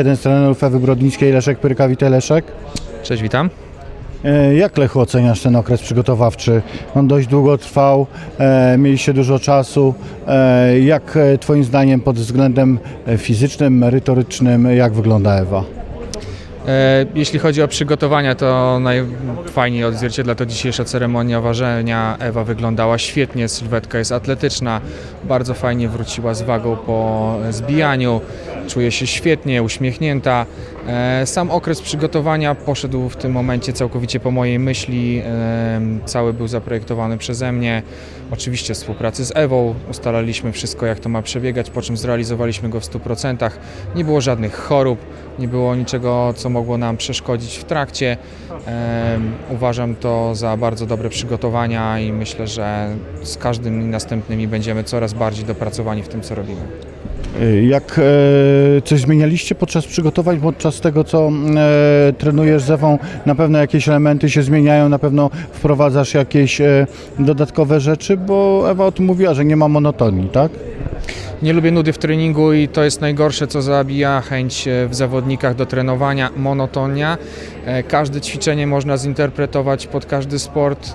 Jeden z trenerów Ewy Brodnickiej, Leszek Pyrka, witaj Leszek. Cześć, witam. E, Jak Lechu oceniasz ten okres przygotowawczy? On dość długo trwał, e, mieliście dużo czasu. E, Jak Twoim zdaniem pod względem fizycznym, merytorycznym, jak wygląda Ewa? E, jeśli chodzi o przygotowania, to najfajniej odzwierciedla to dzisiejsza ceremonia ważenia. Ewa wyglądała świetnie, sylwetka jest atletyczna, bardzo fajnie wróciła z wagą po zbijaniu, czuje się świetnie, uśmiechnięta. E, sam okres przygotowania poszedł w tym momencie całkowicie po mojej myśli, cały był zaprojektowany przeze mnie. Oczywiście w współpracy z Ewą ustalaliśmy wszystko, jak to ma przebiegać, po czym zrealizowaliśmy go w 100%. Nie było żadnych chorób, nie było niczego, co mogło nam przeszkodzić w trakcie. Uważam to za bardzo dobre przygotowania i myślę, że z każdymi następnymi będziemy coraz bardziej dopracowani w tym, co robimy. E, Jak e, coś zmienialiście podczas przygotowań, podczas tego, co e, trenujesz z Ewą? Na pewno jakieś elementy się zmieniają, na pewno wprowadzasz jakieś e, dodatkowe rzeczy, bo Ewa o tym mówiła, że nie ma monotonii, tak? Nie lubię nudy w treningu i to jest najgorsze, co zabija chęć w zawodnikach do trenowania, monotonia. Każde ćwiczenie można zinterpretować pod każdy sport.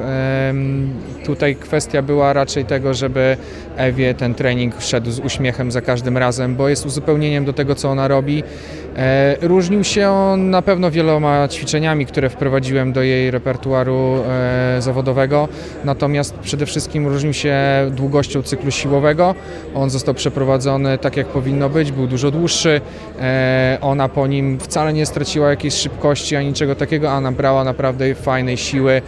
Tutaj kwestia była raczej tego, żeby Ewie ten trening szedł z uśmiechem za każdym razem, bo jest uzupełnieniem do tego, co ona robi. E, Różnił się on na pewno wieloma ćwiczeniami, które wprowadziłem do jej repertuaru e, zawodowego, natomiast przede wszystkim różnił się długością cyklu siłowego. On został przeprowadzony tak, jak powinno być, był dużo dłuższy. E, Ona po nim wcale nie straciła jakiejś szybkości ani niczego takiego, a nabrała naprawdę fajnej siły.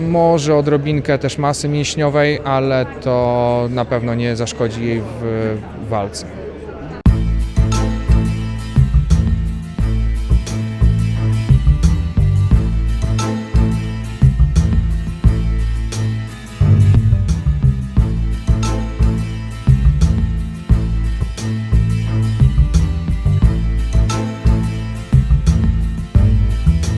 Może odrobinkę też masy mięśniowej, ale to na pewno nie zaszkodzi jej w walce.